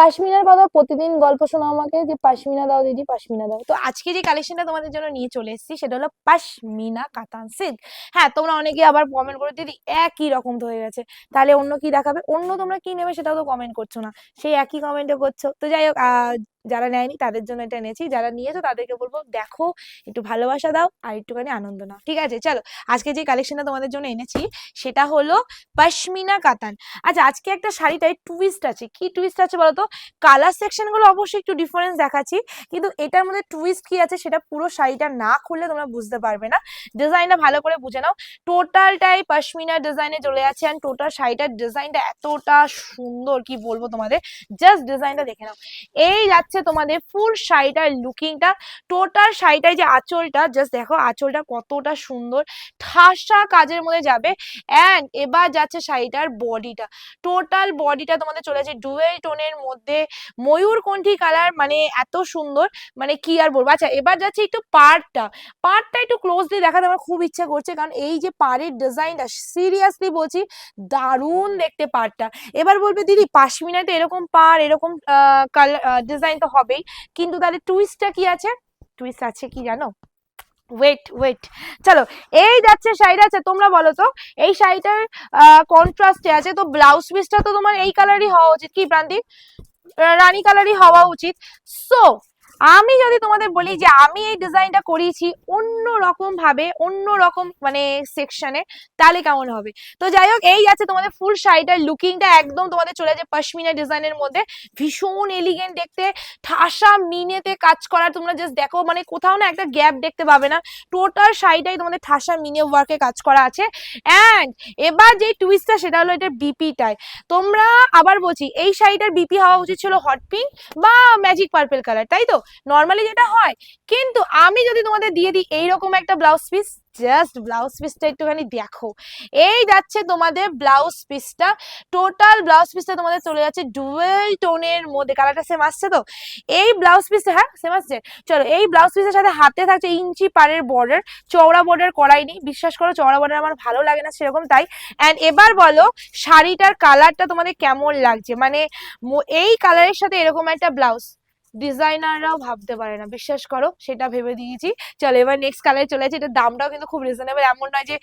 পাশমিনার বাবা প্রতিদিন গল্প শোনো আমাকে যে পাশমিনা দাও দিদি, পাশমিনা দাও। তো আজকে যে কালেকশনটা তোমাদের জন্য নিয়ে চলে এসেছি, সেটা হলো পাশমিনা কাতান সিল্ক হ্যাঁ তোমরা অনেকে আবার কমেন্ট করে, দিদি, একই রকম হয়ে গেছে। তাহলে অন্য কি দেখাবে? অন্য তোমরা কি নেবে সেটাও তো কমেন্ট করছ না। সেই একই কমেন্টও করছ। তো যাই হোক যারা নেয়নি তাদের জন্য এটা এনেছি। যারা নিয়েছো তাদেরকে বলব, দেখো, একটু ভালোবাসা দাও আর একটুখানি আনন্দ নাও। ঠিক আছে, চলো, আজকে যে কালেকশনটা তোমাদের জন্য এনেছি, সেটা হলো পশমিনা কাতান। আচ্ছা আজকে একটা শাড়িটায় টুইস্ট আছে। কি টুইস্ট আছে বলতো? কালার সেকশনগুলো অবশ্যই একটু ডিফারেন্স দেখাচ্ছি, কিন্তু এটার মধ্যে টুইস্ট কি আছে সেটা পুরো শাড়িটা না খুললে তোমরা বুঝতে পারবে না। ডিজাইনটা ভালো করে বুঝে নাও। টোটালটাই পশমিনা ডিজাইনে চলে যাচ্ছে আর টোটাল শাড়িটার ডিজাইনটা এতটা সুন্দর, কি বলব তোমাদের? জাস্ট ডিজাইনটা দেখে নাও। এই যাচ্ছে তোমাদের ফুল শাড়িটার লুকিংটা টোটাল শাড়িটায় যে আঁচলটা জাস্ট দেখো আঁচলটা কতটা সুন্দর, ঠাসা কাজের মধ্যে যাবে অ্যান্ড এবার যাচ্ছে শাড়িটার বডিটা। টোটাল বডিটা তোমাদের চলে যাচ্ছে ডুয়েল টোনের মধ্যে, ময়ূরকণ্ঠী কালার মানে এত সুন্দর মানে কি আর বলব? আচ্ছা এবার যাচ্ছে একটু পাড়টা। পাড়টা একটু ক্লোজলি দেখাতে আমার খুব ইচ্ছা করছে, কারণ এই যে পাড়ের ডিজাইনটা সিরিয়াসলি বলছি, দারুণ দেখতে পাড়টা। এবার বলবে, দিদি পাশমিনাতে এরকম পাড়, এরকম কালার ডিজাইন তো হবেই। কিন্তু তাহলে টুইস্টটা কি আছে? টুইস্ট আছে কি জানো? ওয়েট ওয়েট চলো, এই যাচ্ছে শাড়িটা আছে, তোমরা বলো তো, এই শাড়িটার কন্ট্রাস্টে আছে, তো ব্লাউজ পিসটা তো তোমার এই কালারই হওয়া উচিত। কি প্রান্তিক রানী কালারই হওয়া উচিত। সো আমি যদি তোমাদের বলি যে আমি এই ডিজাইনটা করিয়েছি অন্য রকম ভাবে, অন্য রকম মানে সেকশনে তাহলে কেমন হবে? তো যাই হোক, এই আছে তোমাদের ফুল শাড়িটার লুকিংটা একদম তোমাদের চলে যায় পশমিনা ডিজাইনের মধ্যে। ভীষণ এলিগেন্ট দেখতে, ঠাসা মিনেতে কাজ করা, তোমরা জাস্ট দেখো মানে কোথাও না একটা গ্যাপ দেখতে পাবে না। টোটাল শাড়িটাই তোমাদের ঠাসা মিনে ওয়ার্কে কাজ করা আছে। অ্যান্ড এবার যে টুইস্টটা সেটা হলো এটা বিপিটায় তোমরা আবার বলছি, এই শাড়িটার বিপি হওয়া উচিত ছিল হট পিঙ্ক বা ম্যাজিক পার্পেল কালার তাই তো? নর্মালি যেটা হয়, কিন্তু আমি যদি তোমাদের দিয়ে দিই এইরকম একটা ব্লাউজ পিস জাস্ট ব্লাউজ পিসটা একটুখানি দেখো। এই যাচ্ছে তোমাদের ব্লাউজ পিসটা টোটাল ব্লাউজ পিসটা তোমাদের চলে যাচ্ছে ডুয়েল টোনের মধ্যে। কালারটা সেম আসছে তো? এই ব্লাউজ পিসটা হ্যাঁ সেম আসছে? চলো, এই ব্লাউজ পিসের সাথে হাতে থাকছে ইঞ্চি পাড়ের বর্ডার চওড়া বর্ডার করাইনি বিশ্বাস করো, চওড়া বর্ডার আমার ভালো লাগে না সেরকম তাই। অ্যান্ড এবার বলো, শাড়িটার কালারটা তোমাদের কেমন লাগছে? মানে এই কালারের সাথে এরকম একটা ব্লাউজ ডিজাইনাররাও ভাবতে পারে না, বিশ্বাস করো, সেটা ভেবে দিয়েছি। চলো, এবার নেক্সট কালার চলে যাচ্ছে, এটার দামটাও কিন্তু খুব রিজনেবল এমন নয় যে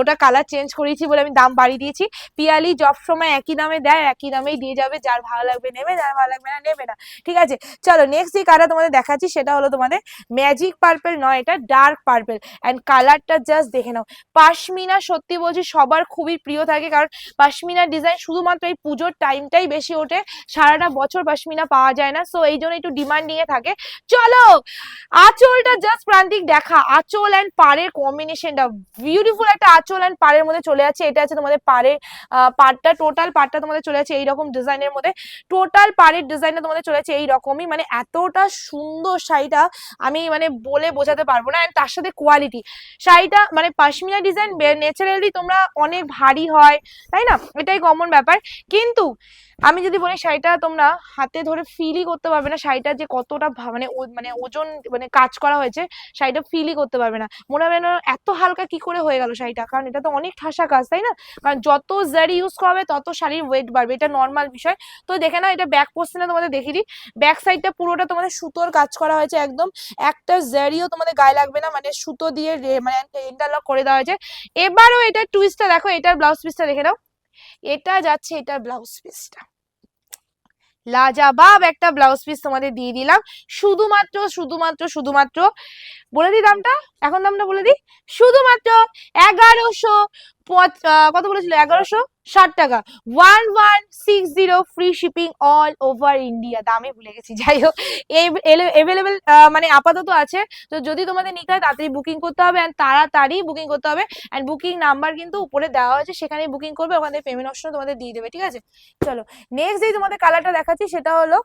ওটা কালার চেঞ্জ করেছি বলে আমি দাম বাড়িয়ে দিয়েছি। পিয়ালি জব সময় একই দামে দেয়, একই দামেই দিয়ে যাবে, যার ভালো লাগবে নেবে, যার ভালো লাগবে না নেবে না। ঠিক আছে, চলো নেক্সট যে কালার তোমাদের দেখাচ্ছি, সেটা হলো তোমাদের ম্যাজিক পার্পেল নয়, এটা ডার্ক পার্পেল অ্যান্ড কালারটা জাস্ট দেখে নাও, পাশমিনা সত্যি বলছি সবার খুবই প্রিয় থাকে, কারণ পাশমিনার ডিজাইন শুধুমাত্র এই পুজোর টাইমটাই বেশি ওঠে, সারাটা বছর পাশমিনা পাওয়া যায় না। সো এই জন্য একটু ডিমান্ডিং এ থাকে। চলো, আঁচলটা জাস্ট প্রান্তিক দেখা। আঁচল অ্যান্ড পাড়ের কম্বিনেশনটা বিউটিফুল একটা আঁচল অ্যান্ড পাড়ের মধ্যে চলে যাচ্ছে। এটা আছে তোমাদের পাড়ের পাড়টা টোটাল পাড়টা তোমাদের চলে যাচ্ছে এইরকম ডিজাইনের মধ্যে। টোটাল পাড়ের ডিজাইনটা তোমাদের চলে যাচ্ছে এইরকমই। মানে এতটা সুন্দর শাড়িটা আমি মানে বলে বোঝাতে পারব না। অ্যান্ড তার সাথে কোয়ালিটি শাড়িটা মানে পাশমিনা ডিজাইন ন্যাচারালি তোমরা অনেক ভারী হয়, তাই না? এটাই কমন ব্যাপার। কিন্তু আমি যদি বলি, শাড়িটা তোমরা হাতে ধরে ফিলই করতে পারবে না। শাড়িটা যে কতটা মানে মানে ওজন মানে কাজ করা হয়েছে, শাড়িটা ফিলই করতে পারবে না। মনে হবে না এত হালকা কি করে হয়ে গেল শাড়িটা, কারণ এটা তো অনেক ঠাসা কাজ, তাই না? কারণ যত জারি ইউজ করা হবে তত শাড়ির ওয়েট বাড়বে, এটা নর্মাল বিষয়। তো দেখে নাও, এটা ব্যাক পোর্শনে তোমাদের দেখিয়ে দিই। ব্যাক সাইডটা পুরোটা তোমাদের সুতোর কাজ করা হয়েছে একদম। একটা জারিও তোমাদের গায়ে লাগবে না মানে সুতো দিয়ে মানে ইন্টারলক করে দেওয়া হয়েছে। এবারও এটা টুইস্টটা দেখো, এটার ব্লাউজ পিসটা দেখে নাও। এটা যাচ্ছে এটার ব্লাউজ পিসটা লাজাবাব একটা ব্লাউজ পিস তোমাদের দিয়ে দিলাম। শুধুমাত্র শুধুমাত্র শুধুমাত্র, বলে দিই দামটা? এখন দামটা বলে দিই? শুধুমাত্র এগারোশো কত বলেছিল? এগারোশো ষাট টাকা। One one six zero free shipping all over India দামে ভুলে গেছি, যাই হোক। এভেলেবেল মানে আপাতত আছে। তো যদি তোমাদের নিতে হয়, তাড়াতাড়ি বুকিং করতে হবে অ্যান্ড তাড়াতাড়ি বুকিং করতে হবে। অ্যান্ড বুকিং নাম্বার কিন্তু উপরে দেওয়া হয়েছে সেখানে বুকিং করবে। ওখানে পেমেন্ট অপশন তোমাদের দিয়ে দেবে, ঠিক আছে? চলো নেক্সট যে তোমাদের কালারটা দেখাচ্ছি, সেটা হলো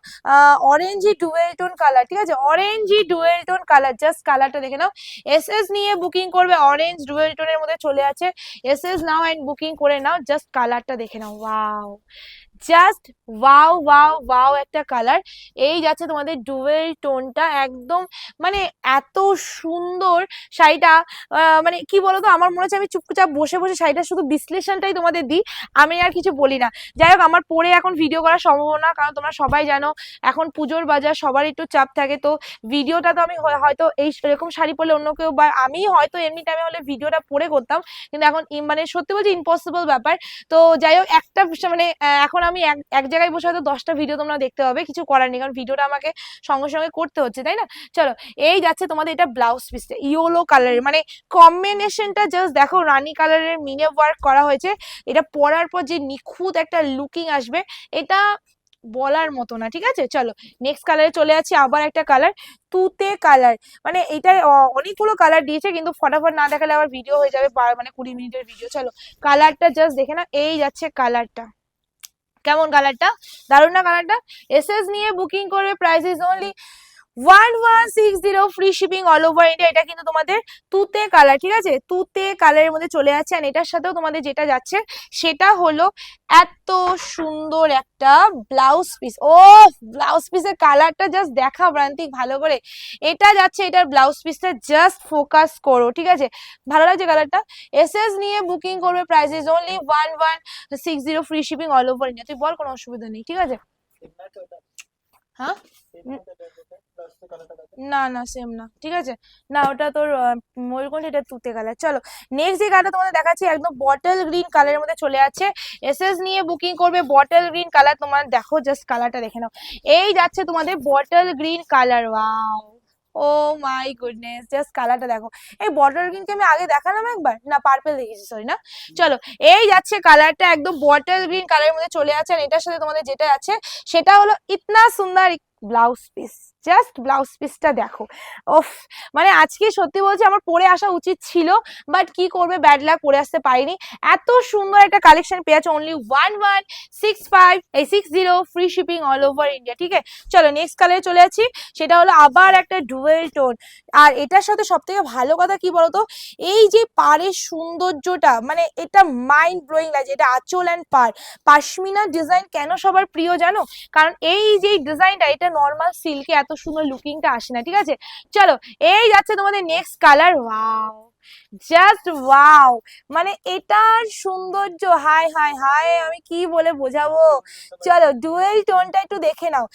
অরেঞ্জি ডুয়েল টোন কালার ঠিক আছে? Orangey dual tone colour just কালারটা দেখে নাও। এস এস নিয়ে বুকিং করবে অরেঞ্জ ডুয়েল টোনের মধ্যে চলে আছে। এস এস নাও অ্যান্ড বুকিং করে নাও জাস্ট কালারটা দেখে নাও wow just wow wow wow একটা কালার এই যাচ্ছে তোমাদের ডুয়েল টোনটা একদম মানে এত সুন্দর শাড়িটা। মানে কি বলতো? আমার মনে হচ্ছে আমি চুপচাপ বসে বসে শাড়িটা শুধু বিশ্লেষণটাই তোমাদের দিই। আমি আর কিছু বলি না। যাই হোক, আমার পরে এখন ভিডিও করা সম্ভব না কারণ তোমরা সবাই জানো, এখন পুজোর বাজার, সবার একটু চাপ থাকে। তো ভিডিওটা তো আমি হয়- হয়তো এই এরকম শাড়ি পরলে অন্য কেউ বা আমি হয়তো এমনি টাইমে হলে ভিডিওটা পরে করতাম। কিন্তু এখন মানে সত্যি বলছি ইম্পসিবল ব্যাপার। তো যাই হোক, একটা মানে এখন আমি এক এক জায়গায় বসে হয়তো দশটা ভিডিও তোমরা দেখতে হবে কিছু করার নেই, কারণ ভিডিওটা আমাকে সঙ্গে সঙ্গে করতে হচ্ছে, তাই না? চলো, এই যাচ্ছে তোমাদের এটা ব্লাউজ পিসটা ইয়েলো কালারের মানে কম্বিনেশনটা জাস্ট দেখো, রানী কালারের মিনে ওয়ার্ক করা হয়েছে, এটা পরার পর যে নিখুঁত একটা লুকিং আসবে, এটা বলার মতো না, ঠিক আছে? চলো নেক্সট কালারে চলে যাচ্ছি, আবার একটা কালার তুতে কালার মানে এটা অনেকগুলো কালার দিয়েছে, কিন্তু ফটাফট না দেখালে আবার ভিডিও হয়ে যাবে মানে কুড়ি মিনিটের ভিডিও চলো কালারটা জাস্ট দেখে না এই যাচ্ছে কালারটা কেমন কালারটা দারুণ না কালারটা এসএস নিয়ে বুকিং করবে price is only one one six zero free shipping all over India এটা কিন্তু তোমাদের তুতে কালার ঠিক আছে? তুতে কালারের মধ্যে চলে যাচ্ছে আর এটার সাথেও তোমাদের যেটা যাচ্ছে সেটা হলো এত সুন্দর একটা ব্লাউজ পিস ও ব্লাউজ পিসের কালারটা জাস্ট দেখা প্রান্তিক ভালো করে। এটা যাচ্ছে এটার ব্লাউজ পিসটা জাস্ট ফোকাস করো ঠিক আছে? ভালো লাগছে কালারটা এসএস নিয়ে বুকিং করবে price is only one one six zero free shipping all over India তুই বল কোনো অসুবিধা নেই ঠিক আছে? হ্যাঁ? না না সেম না, ঠিক আছে? না, ওটা তোর ময়ূরকণ্ঠ এটা তুতে কালার চলো নেক্সট যে কালারটা তোমাদের দেখাচ্ছি, একদম বটল গ্রিন কালারের মধ্যে চলে যাচ্ছে। এসএস নিয়ে বুকিং করবে বটল গ্রিন কালার তোমার দেখো জাস্ট কালারটা দেখে নাও। এই যাচ্ছে তোমাদের bottle green colour wow oh my goodness just কালারটা দেখো। এই বটল গ্রিনকে আমি আগে দেখালাম একবার? না পার্পেল দেখেছি সরি না? চলো, এই যাচ্ছে কালারটা একদম বটল গ্রিন কালারের মধ্যে চলে যাচ্ছে। আর এটার সাথে তোমাদের যেটা আছে, সেটা হলো ইতনা সুন্দর ব্লাউজ পিস জাস্ট ব্লাউজ পিসটা দেখো। ওফ মানে আজকে সত্যি বলছি আমার পরে আসা উচিত ছিল বাট কি করবে? ব্যাড লাক পরে আসতে পারিনি। এত সুন্দর একটা কালেকশন পেয়েছে only one one six five এই six zero free shipping all over India ঠিক আছে? চলো নেক্সট কালারে চলে যাচ্ছি, সেটা হলো আবার একটা ডুয়েল টোন আর এটার সাথে সব থেকে ভালো কথা কি বলতো? এই যে পাড়ের সৌন্দর্যটা মানে এটা মাইন্ড ব্লোয়িং লাগছে এটা আঁচল অ্যান্ড পাড়। পাশমিনা ডিজাইন কেন সবার প্রিয় জানো? কারণ এই যে ডিজাইনটা এটা নর্মাল সিল্কে এত সুন্দর লুকিংটা আসে না, ঠিক আছে? চলো, এই যাচ্ছে তোমাদের next colour wow just wow মানে এটার সৌন্দর্য হাই হাই হাই আমি কি বলে বোঝাবো? চলো ডুয়েল টোনটা একটু দেখে নাও।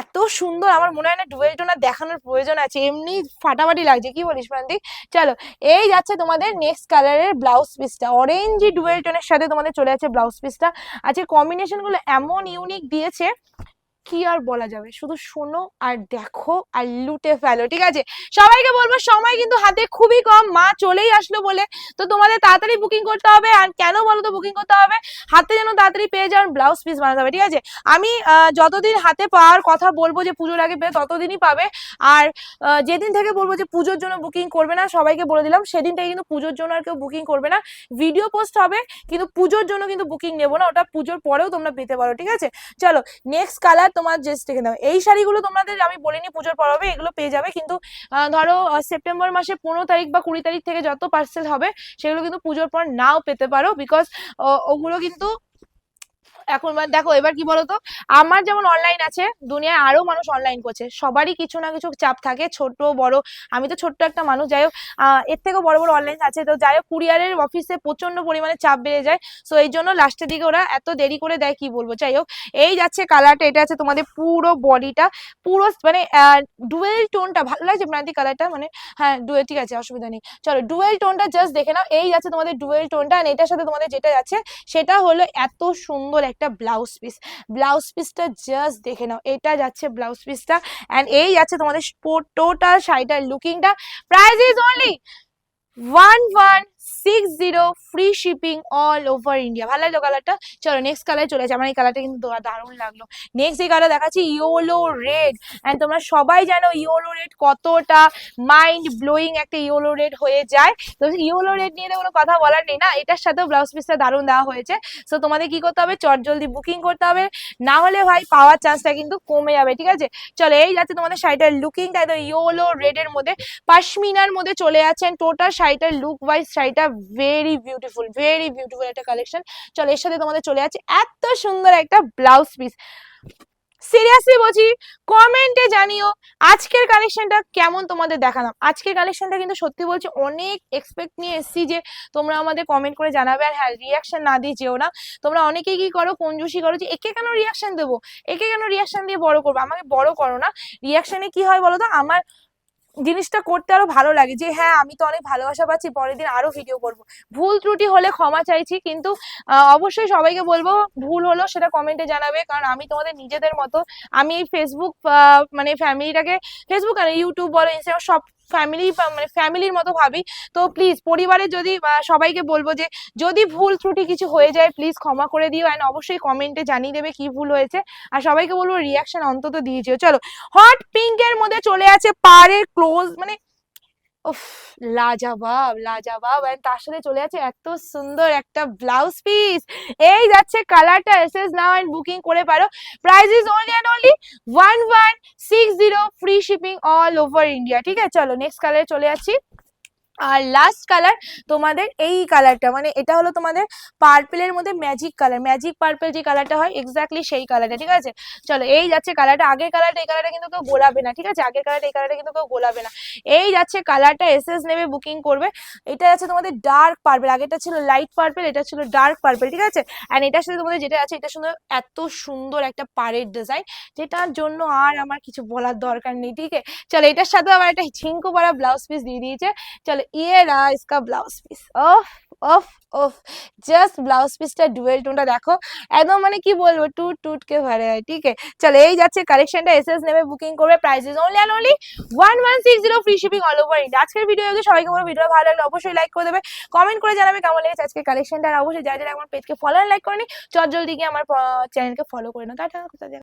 এত সুন্দর, আমার মনে হয় না ডুয়েল টোন আর দেখানোর প্রয়োজন আছে, এমনি ফাটাফাটি লাগছে, কি বলিস প্রান্তিক চলো, এই যাচ্ছে তোমাদের নেক্সট কালারের ব্লাউজ পিসটা অরেঞ্জ ডুয়েল টোনের সাথে তোমাদের চলে যাচ্ছে ব্লাউজ পিসটা আজকে কম্বিনেশনগুলো এমন ইউনিক দিয়েছে কি আর বলা যাবে? শুধু শোনো আর দেখো আর লুটে ফেলো, ঠিক আছে? সবাইকে বলব, সময় কিন্তু হাতে খুবই কম। মা চলেই আসলো বলে। তো তোমাদের তাড়াতাড়ি বুকিং করতে হবে আর কেন বলো তো বুকিং করতে হবে? হাতে যেন তাড়াতাড়ি পেয়ে যাও ব্লাউজ পিস বানাতে হবে, ঠিক আছে? আমি যতদিন হাতে পাওয়ার কথা বলব যে পুজোর আগে পেয়ে ততদিনই পাবে। আর যেদিন থেকে বলব যে পুজোর জন্য বুকিং করবে না, সবাইকে বলে দিলাম, সেদিন থেকে কিন্তু পুজোর জন্য আর কেউ বুকিং করবে না। ভিডিও পোস্ট হবে, কিন্তু পুজোর জন্য কিন্তু বুকিং নেব না। ওটা পুজোর পরেও তোমরা পেতে পারো, ঠিক আছে? চলো নেক্সট কালার তোমার জাস্ট দেখে নাও। এই শাড়িগুলো তোমাদের, আমি বলিনি পুজোর পর হবে, এগুলো পেয়ে যাবে। কিন্তু ধরো সেপ্টেম্বর মাসে পনেরো তারিখ বা কুড়ি তারিখ থেকে যত পার্সেল হবে, সেগুলো কিন্তু পুজোর পর নাও পেতে পারো বিকজ ওগুলো কিন্তু এখন মানে দেখো, এবার কি বলতো? আমার যেমন অনলাইন আছে, দুনিয়ায় আরও মানুষ অনলাইন করছে। সবারই কিছু না কিছু চাপ থাকে, ছোট, বড়। আমি তো ছোট্ট একটা মানুষ, যাই হোক এর থেকেও বড় বড় অনলাইন আছে। তো যাই হোক, কুরিয়ারের অফিসে প্রচণ্ড পরিমাণে চাপ বেড়ে যায়। সো এই জন্য লাস্টের দিকে ওরা এত দেরি করে দেয়, কি বলব? যাই হোক, এই যাচ্ছে কালারটা এটা আছে তোমাদের পুরো বডিটা পুরো মানে ডুয়েল টোনটা ভালো লাগছে প্রান্তি কালারটা মানে হ্যাঁ ডুয়েল ঠিক আছে, অসুবিধা নেই। চলো ডুয়েল টোনটা জাস্ট দেখে নাও। এই যাচ্ছে তোমাদের ডুয়েল টোনটা এটার সাথে তোমাদের যেটা যাচ্ছে, সেটা হলো এত সুন্দর একটা ব্লাউজ পিস ব্লাউজ পিসটা জাস্ট দেখে নাও, এটা যাচ্ছে ব্লাউজ পিসটা অ্যান্ড এই যাচ্ছে তোমাদের টোটাল শাড়িটার লুকিংটা price is only one one six zero free shipping all over India ভালো লাগল কালারটা চলো নেক্সট কালার চলে যাচ্ছে আমার এই কালারটা কিন্তু দারুণ লাগল। নেক্সট যে কালার দেখাচ্ছি ইয়োলো রেড অ্যান্ড তোমরা সবাই জানো ইয়োলো রেড কতটা মাইন্ড ব্লোয়িং একটা ইয়োলো রেড হয়ে যায়। তো ইয়োলো রেড নিয়ে তো কোনো কথা বলার নেই না। এটার সাথেও ব্লাউজ পিসটা দারুণ দেওয়া হয়েছে। সো তোমাদের কি করতে হবে? চট জলদি বুকিং করতে হবে। না হলে ভাই পাওয়ার চান্সটা কিন্তু কমে যাবে, ঠিক আছে? চলো এই যাচ্ছে তোমাদের শাড়িটার লুকিংটা একদম ইয়োলো রেড এর মধ্যে পাশমিনার মধ্যে চলে যাচ্ছেন। টোটাল শাড়িটার লুক ওয়াইজ শাড়িটা এটা ভেরি বিউটিফুল ভেরি বিউটিফুল একটা কালেকশন চলো, এর সাথে তোমাদের চলে যাচ্ছে। এত সুন্দর একটা ব্লাউজ পিস সিরিয়াসলি বলছি কমেন্টে জানিও আজকের কালেকশনটা কেমন তোমাদের দেখালাম। আজকের কালেকশনটা কিন্তু সত্যি বলছি অনেক এক্সপেক্ট নিয়ে এসেছি যে তোমরা আমাদের কমেন্ট করে জানাবে। আর হ্যাঁ রিয়াকশন না দিয়ে যেও না। তোমরা অনেকে কি করো কঞ্জুসি করো যে, একে কেন রিয়াকশন দেবো? একে কেন রিয়াকশন দিয়ে বড় করব? আমাকে বড় করো না। রিয়াকশনে কি হয় বলো তো? আমার জিনিসটা করতে আরও ভালো লাগে যে হ্যাঁ আমি তো অনেক ভালোবাসা পাচ্ছি, পরের দিন আরও ভিডিও করব। ভুল ত্রুটি হলে ক্ষমা চাইছি, কিন্তু অবশ্যই সবাইকে বলব, ভুল হলো সেটা কমেন্টে জানাবে, কারণ আমি তোমাদের নিজেদের মতো, আমি ফেসবুক মানে ফ্যামিলিটাকে ফেসবুক আর ইউটিউব বলো ইনস্টাগ্রাম সব ফ্যামিলি মানে ফ্যামিলির মতো ভাবি। তো প্লিজ পরিবারে যদি সবাইকে বলব যে, যদি ভুল ত্রুটি কিছু হয়ে যায় প্লিজ ক্ষমা করে দিও অ্যান্ড অবশ্যই কমেন্টে জানিয়ে দেবে কি ভুল হয়েছে। আর সবাইকে বলব রিয়াকশন অন্তত দিয়ে দিও চলো হট পিঙ্কের মধ্যে চলে আছে পাড়ের ক্লোজ মানে উফ, লাজাবাব লাজাবাব। এন্ড তার সাথে চলে আছে এত সুন্দর একটা ব্লাউজ পিস এই যাচ্ছে কালারটা এস নাও এন্ড বুকিং করে পারো। Price is only and only one one six zero free shipping all over India ঠিক আছে, চলো নেক্সট কালারে চলে যাচ্ছি। আর লাস্ট কালার তোমাদের এই কালারটা মানে এটা হলো তোমাদের পার্পেলের মধ্যে ম্যাজিক কালার ম্যাজিক পার্পেল যে কালারটা হয় এক্স্যাক্টলি সেই কালারটা ঠিক আছে? চলো, এই যাচ্ছে কালারটা আগের কালারটা এই কালারটা কিন্তু কেউ গোলাবে না, ঠিক আছে? আগের কালারটা এই কালারটা কিন্তু কেউ গোলাবে না। এই যাচ্ছে কালারটা এসএস নেবে বুকিং করবে। এটা যাচ্ছে তোমাদের ডার্ক পার্পেল আগেটা ছিল লাইট পার্পেল এটা ছিল ডার্ক পার্পেল ঠিক আছে? অ্যান্ড এটার সাথে তোমাদের যেটা আছে, এটা সুন্দর, এত সুন্দর একটা পাড়ের ডিজাইন যেটার জন্য আর আমার কিছু বলার দরকার নেই, ঠিক আছে? চলো, এটার সাথে আবার একটা ছিঙ্কু পাড়া ব্লাউজ পিস দিয়ে দিয়েছে। চলো ये रहा इसका ब्लाउज পিস ওফ ওফ ওফ জাস্ট ব্লাউজ পিসটা ডুয়েল টোনটা দেখো একদম মানে কি বলবো টুট টুট কে ভরে হয় ঠিক আছে চলো এই যাচ্ছে কালেকশনটা এসএস নেবে বুকিং করবে price is only and only one one six zero free shipping all over India আজকের ভিডিও যদি সবাইকে বলো ভিডিও ভালো লাগলে অবশ্যই লাইক করে দেবে কমেন্ট করে জানাবে কেমন লেগেছে আজকের কালেকশনটা আর অবশ্যই যারা যারা আমার পেজকে ফলো লাইক করেনি চট জলদি গিয়ে আমার চ্যানেলকে ফলো করে নাও টাটা কোথায়